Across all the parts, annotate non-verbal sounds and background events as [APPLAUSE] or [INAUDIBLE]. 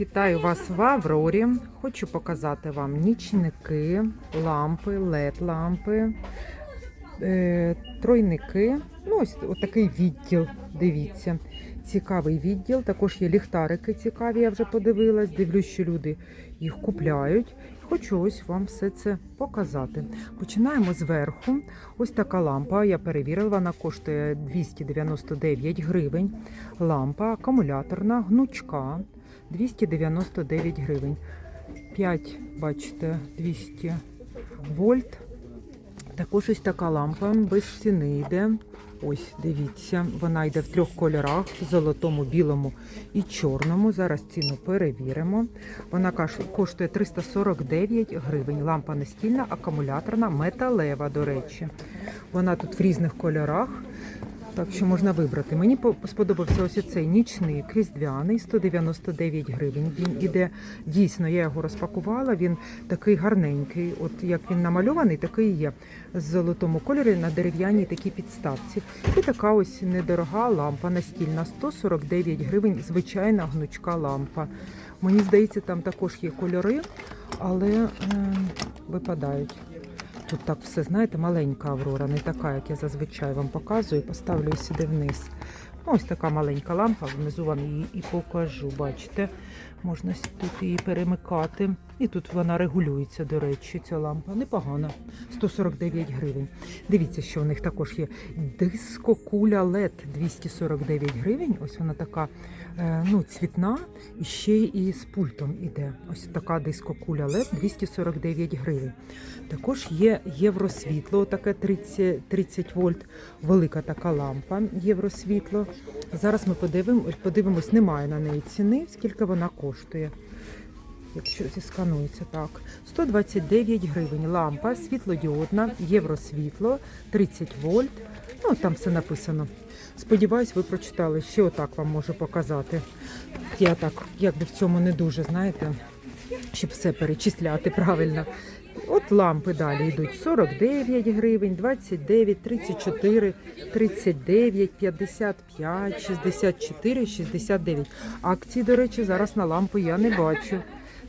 Вітаю вас в Аврорі. Хочу показати вам нічники, лампи, LED-лампи, е, тройники. Ну, ось такий відділ. Дивіться. Цікавий відділ. Також є ліхтарики цікаві, я вже подивилась. Дивлюсь, що люди їх купляють. Хочу ось вам все це показати. Починаємо зверху. Ось така лампа. Я перевірила, вона коштує 299 гривень. Лампа акумуляторна, гнучка. 299 гривень. 5, бачите, 200 вольт. Також ось така лампа без ціни йде. Ось, дивіться, вона йде в трьох кольорах: золотому, білому і чорному. Зараз ціну перевіримо. Вона коштує 349 гривень. Лампа настільна, акумуляторна, металева, до речі. Вона тут в різних кольорах. Так що можна вибрати. Мені по- сподобався ось цей нічний різдвяний, 199 гривень. Він іде дійсно, я його розпакувала. Він такий гарненький. От як він намальований, такий є. З золотому кольорі на дерев'яній такій підставці. І така ось недорога лампа настільна, 149 гривень, звичайна гнучка лампа. Мені здається, там також є кольори, але е, випадають. Тут так все, знаєте, маленька аврора, не така, як я зазвичай вам показую. Поставлю сюди вниз. Ну, Ось така маленька лампа, внизу вам її і покажу. Бачите, можна тут її перемикати. І тут вона регулюється, до речі, ця лампа. Непогана. 149 гривень. Дивіться, що у них також є дискокуля LED 249 гривень. Ось вона така е, ну, цвітна і ще і з пультом іде. Ось така дискокуля LED 249 гривень. Також є євросвітло, таке 30, 30 вольт, велика така лампа євросвітло. Зараз ми подивимось, подивимось, немає на неї ціни, скільки вона коштує. Якщо зісканується так. 129 гривень. Лампа світлодіодна, євросвітло, 30 вольт. Ну, там все написано. Сподіваюсь, ви прочитали. Ще отак вам можу показати. Я так, якби в цьому не дуже, знаєте, щоб все перечисляти правильно. От лампи далі йдуть 49 гривень, 29, 34, 39, 55, 64, 69. Акції, до речі, зараз на лампу я не бачу.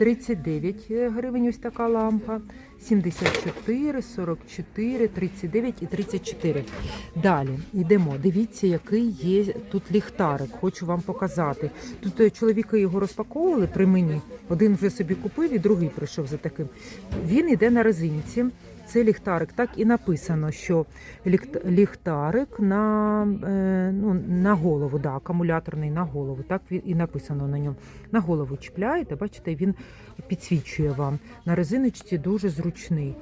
39 гривень ось така лампа, 74, 44, 39 і 34. Далі йдемо. Дивіться, який є тут ліхтарик. Хочу вам показати. Тут е, чоловіки його розпаковували при мені. Один вже собі купив і другий прийшов за таким. Він іде на резинці. Це ліхтарик. Так і написано, що ліхт- ліхтарик на, е, ну, на голову, да, акумуляторний на голову. Так і написано на ньому. На голову чіпляєте, бачите, він підсвічує вам. На резиночці дуже зручний.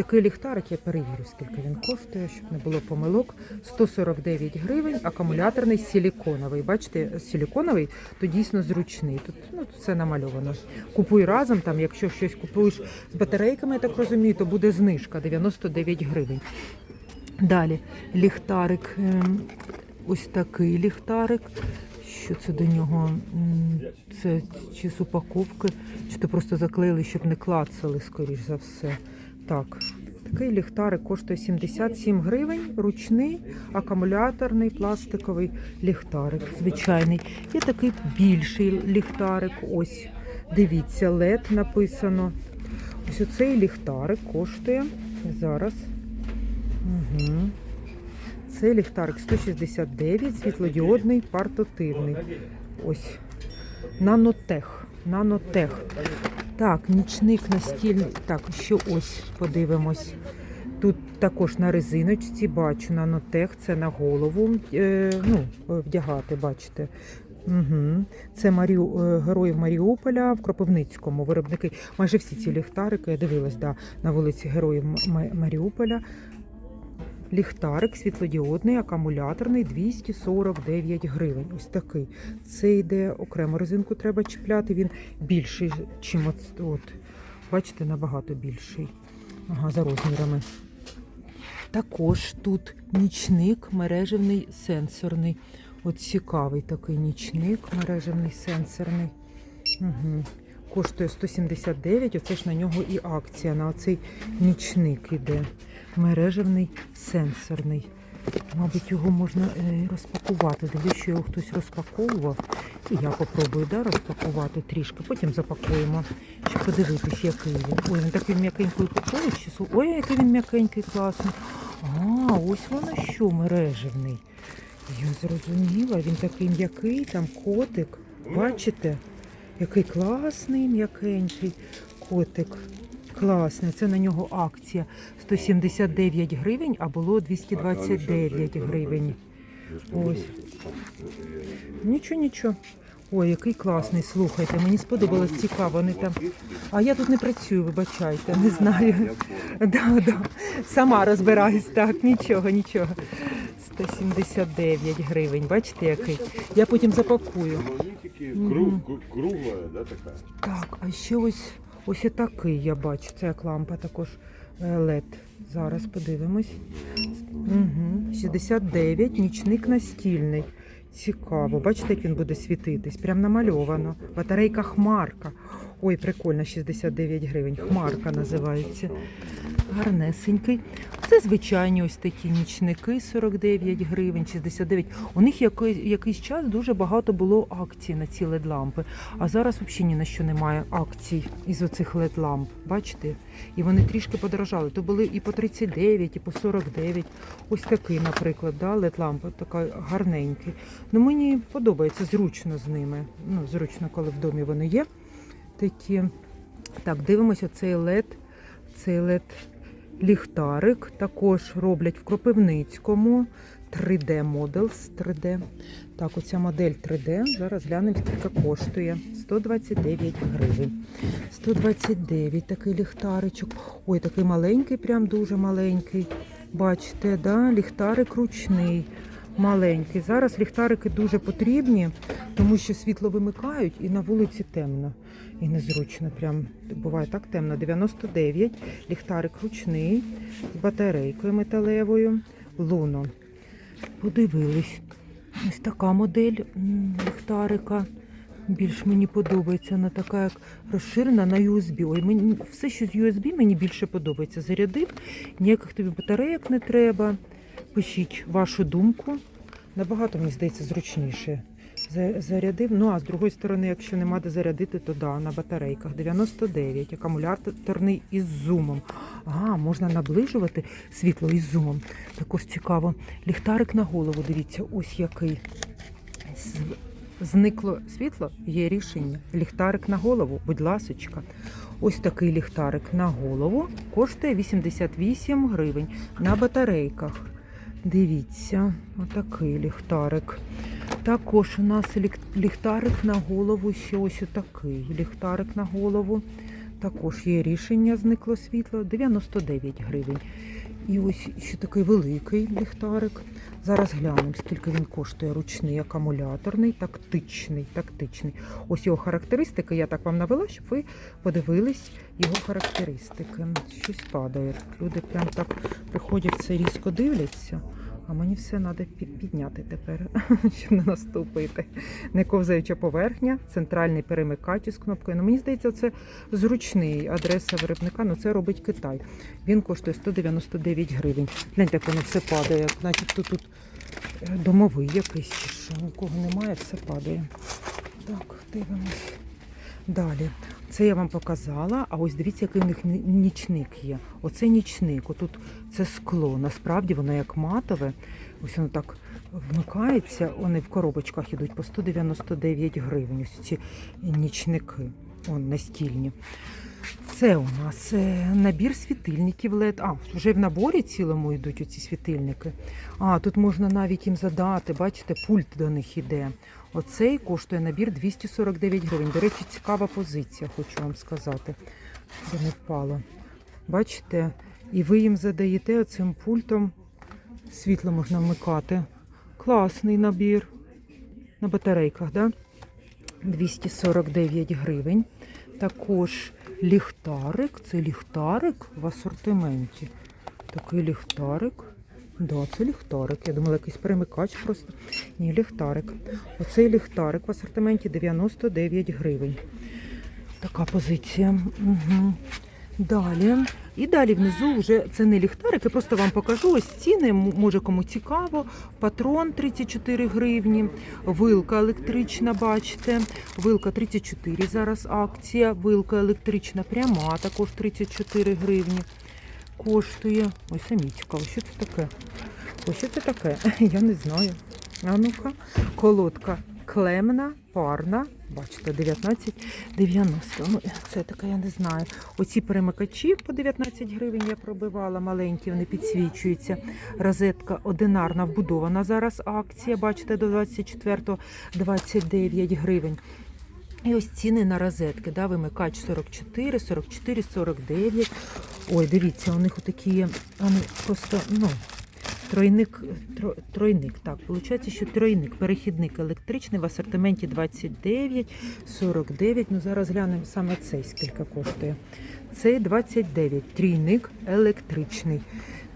Такий ліхтарик я перевірю, скільки він коштує, щоб не було помилок. 149 гривень, акумуляторний силіконовий. Бачите, силіконовий, то дійсно зручний. Тут ну, все намальовано. Купуй разом, там, якщо щось купуєш з батарейками, я так розумію, то буде знижка 99 гривень. Далі ліхтарик, ем, ось такий ліхтарик. Що це до нього? Це чи з упаковки, чи то просто заклеїли, щоб не клацали, скоріш за все. Так, такий ліхтарик коштує 77 гривень, ручний, акумуляторний, пластиковий ліхтарик, звичайний. Є такий більший ліхтарик. Ось, дивіться, LED написано. Ось оцей ліхтарик коштує зараз. Угу. Це ліхтарик 169, світлодіодний, портативний. Ось. Нанотех. Нанотех. Так, нічник настільний. Так, що ось подивимось. Тут також на резиночці бачу нанотех, це на голову е, ну, вдягати, бачите. Угу. Це Маріу, е, героїв Маріуполя в Кропивницькому. Виробники майже всі ці ліхтарики, я дивилась да, на вулиці Героїв Маріуполя. Ліхтарик світлодіодний, акумуляторний 249 гривень. Ось такий. Це йде окремо резинку треба чіпляти. Він більший, чим от, от. Бачите, набагато більший. Ага, за розмірами. Також тут нічник мережевний сенсорний. От цікавий такий нічник мережевний сенсорний. Угу. Коштує 179, оце ж на нього і акція. На оцей нічник іде. Мережевний сенсорний. Мабуть, його можна е, розпакувати. Дивлюсь, що його хтось розпаковував. І я попробую да, розпакувати трішки, потім запакуємо, щоб подивитись, який він. Ой, він такий м'якенький упаковуючий. Ой, який він м'якенький, класний. А, ось воно що, мережевний. Я зрозуміла, він такий м'який, там котик. Бачите? Який класний, м'якенький котик. Класний. Це на нього акція 179 гривень, а було 229 гривень. Ось. Нічого, нічого. Ой, який класний, слухайте, мені сподобалось цікаво. Вони там. А я тут не працюю, вибачайте, не знаю. [LAUGHS] Да, да. Сама розбираюсь, так, нічого, нічого. 179 гривень, бачите, який? Я потім запакую. Магнитики, круг, кру- круглая, да, такая? Так, а ще ось ось і такий я бачу. Це як лампа також е, LED. Зараз подивимось. Угу. 69, нічник настільний. Цікаво. Бачите, як він буде світитись? Прям намальовано. Батарейка Хмарка. Ой, прикольно, 69 гривень. Хмарка називається. Гарнесенький. Це звичайні ось такі нічники 49 гривень, 69. У них який, якийсь час дуже багато було акцій на ці LED-лампи. А зараз взагалі ні на що немає акцій із оцих LED-ламп. Бачите? І вони трішки подорожали. То були і по 39, і по 49. Ось такий, наприклад, да, LED-лампа, така гарненький. Ну мені подобається зручно з ними. Ну, зручно, коли в домі вони є. Такі. Так, дивимося цей LED, цей LED ліхтарик. Також роблять в Кропивницькому. 3D Models 3D. Так, оця модель 3D. Зараз глянемо, скільки коштує. 129 гривень. 129 такий ліхтаричок. Ой, такий маленький, прям дуже маленький. Бачите, да? ліхтарик ручний. Маленький. Зараз ліхтарики дуже потрібні, тому що світло вимикають і на вулиці темно. І незручно. Прям буває так темно. 99. Ліхтарик ручний з батарейкою металевою. Луно. Подивились. Ось така модель ліхтарика. Більш мені подобається. Вона така як розширена на USB. Ой, мені все, що з USB, мені більше подобається. Зарядив, ніяких тобі батарейок не треба. Пишіть вашу думку. Набагато, мені здається, зручніше. Зарядив. Ну а з другої сторони, якщо нема де зарядити, то да, на батарейках 99, акумуляторний із зумом. Ага, можна наближувати світло із зумом. Також цікаво. Ліхтарик на голову, дивіться, ось який. Зникло світло, є рішення. Ліхтарик на голову, будь ласочка. Ось такий ліхтарик на голову коштує 88 гривень на батарейках. Дивіться, отакий ліхтарик. Також у нас ліхтарик на голову, ще ось отакий ліхтарик на голову. Також є рішення, зникло світло, 99 гривень. І ось ще такий великий ліхтарик. Зараз глянемо, скільки він коштує. Ручний, акумуляторний, тактичний, тактичний. Ось його характеристики. Я так вам навела, щоб ви подивились його характеристики. Щось падає. Люди прям так приходять це різко дивляться. А мені все треба підняти тепер, [LAUGHS] щоб не наступити. Не ковзаюча поверхня, центральний перемикач із кнопкою. Ну, мені здається, це зручний адреса виробника, ну це робить Китай. Він коштує 199 гривень. Гляньте, як воно все падає, як начебто тут е, домовий якийсь, чи що нікого немає, все падає. Так, дивимось. Далі. Це я вам показала, а ось дивіться, який у них нічник є. Оце нічник, отут це скло. Насправді воно як матове. Ось воно так вмикається, вони в коробочках йдуть по 199 гривень. Ось ці нічники, он настільні. Це у нас е, набір світильників LED. А, вже в наборі цілому йдуть оці світильники. А, тут можна навіть їм задати, бачите, пульт до них іде. Оцей коштує набір 249 гривень. До речі, цікава позиція, хочу вам сказати, щоб не впало. Бачите, і ви їм задаєте оцим пультом. Світло можна вмикати. Класний набір. На батарейках, да? 249 гривень. Також ліхтарик. Це ліхтарик в асортименті. Такий ліхтарик. Да, це ліхтарик. Я думала, якийсь перемикач просто. Ні, ліхтарик. Оцей ліхтарик в асортименті 99 гривень. Така позиція. Угу. Далі І далі внизу вже це не ліхтарики, просто вам покажу ось ціни. Може кому цікаво. Патрон 34 гривні, вилка електрична, бачите. Вилка 34 зараз акція. Вилка електрична пряма, також 34 гривні. Коштує. Ой, самі цікаво, що це таке? Ось що це таке? [LAUGHS] Я не знаю. А ну-ка, колодка клемна, парна. Бачите, 19,90. Ну, це таке, я не знаю. Оці перемикачі по 19 гривень я пробивала, маленькі, вони підсвічуються. Розетка одинарна вбудована зараз акція. Бачите, до 24 29 гривень. І ось ціни на розетки. Да, вимикач 44, 44, 49. Ой, дивіться, у них отакі, вони просто, ну, тройник, тро, тройник, так, виходить, що тройник, перехідник електричний в асортименті 29, 49. Ну, зараз глянемо саме цей, скільки коштує. Цей 29, трійник електричний.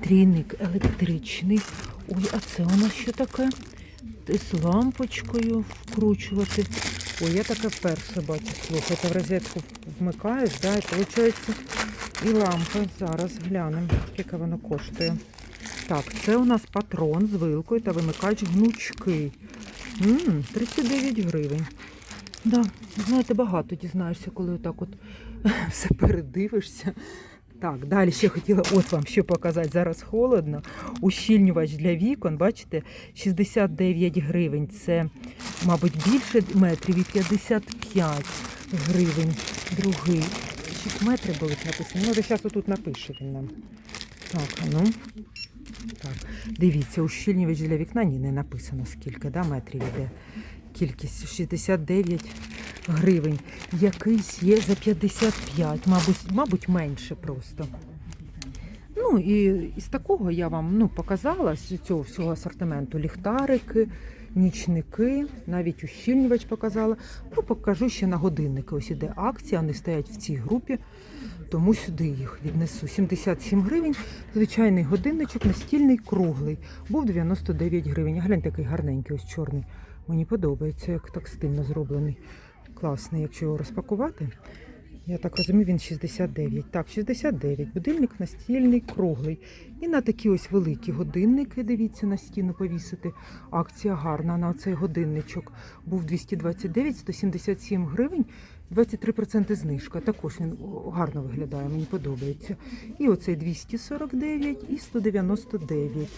Трійник електричний. Ой, а це у нас що таке? З лампочкою вкручувати. Ой, я таке вперше бачу. Слухайте, в розетку вмикаєш, да, і виходить і лампи. Зараз глянемо, скільки воно коштує. Так, це у нас патрон з вилкою та вимикач гнучкий. м 39 гривень. Да, знаєте, багато дізнаєшся, коли отак от [LAUGHS] все передивишся. Так, далі ще хотіла от вам що показати. Зараз холодно. Ущільнювач для вікон, бачите, 69 гривень. Це, мабуть, більше метрів і 55 гривень. Другий. Чи метри були написані? Ну, зараз отут напише він нам. Так, ну. Так, дивіться, ущільнювач для вікна ні, не написано скільки, да, метрів іде. Кількість 69 гривень. Якийсь є за 55, мабуть, мабуть, менше просто. Ну і із такого я вам ну, показала з цього всього асортименту ліхтарики, нічники, навіть ущільнювач показала. Ну, покажу ще на годинники. Ось іде акція, вони стоять в цій групі, тому сюди їх віднесу. 77 гривень. Звичайний годинничок, настільний круглий. Був 99 гривень. Глянь, такий гарненький, ось чорний. Мені подобається, як так стильно зроблений. Класний, якщо його розпакувати. Я так розумію, він 69. Так, 69. Будильник настільний, круглий. І на такі ось великі годинники, дивіться, на стіну повісити. Акція гарна на цей годинничок. Був 229, 177 гривень, 23% знижка. Також він гарно виглядає, мені подобається. І оцей 249 і 199.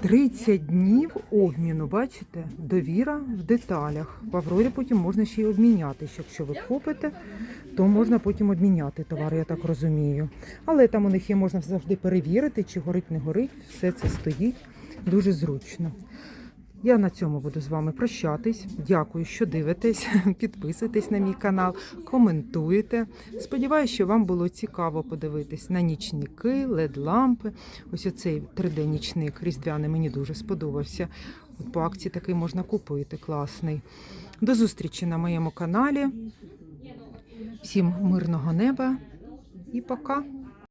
30 днів обміну, бачите? Довіра в деталях. В Аврорі потім можна ще й обмінятися. Якщо ви купите, то можна потім обміняти товар, я так розумію. Але там у них є, можна завжди перевірити, чи горить, не горить. Все це стоїть дуже зручно. Я на цьому буду з вами прощатись. Дякую, що дивитесь. [LAUGHS] Підписуйтесь на мій канал, коментуєте. Сподіваюся, що вам було цікаво подивитись на нічники, лед-лампи. Ось оцей 3D-нічник різдвяний мені дуже сподобався. По акції такий можна купити, класний. До зустрічі на моєму каналі. Всім мирного неба і пока!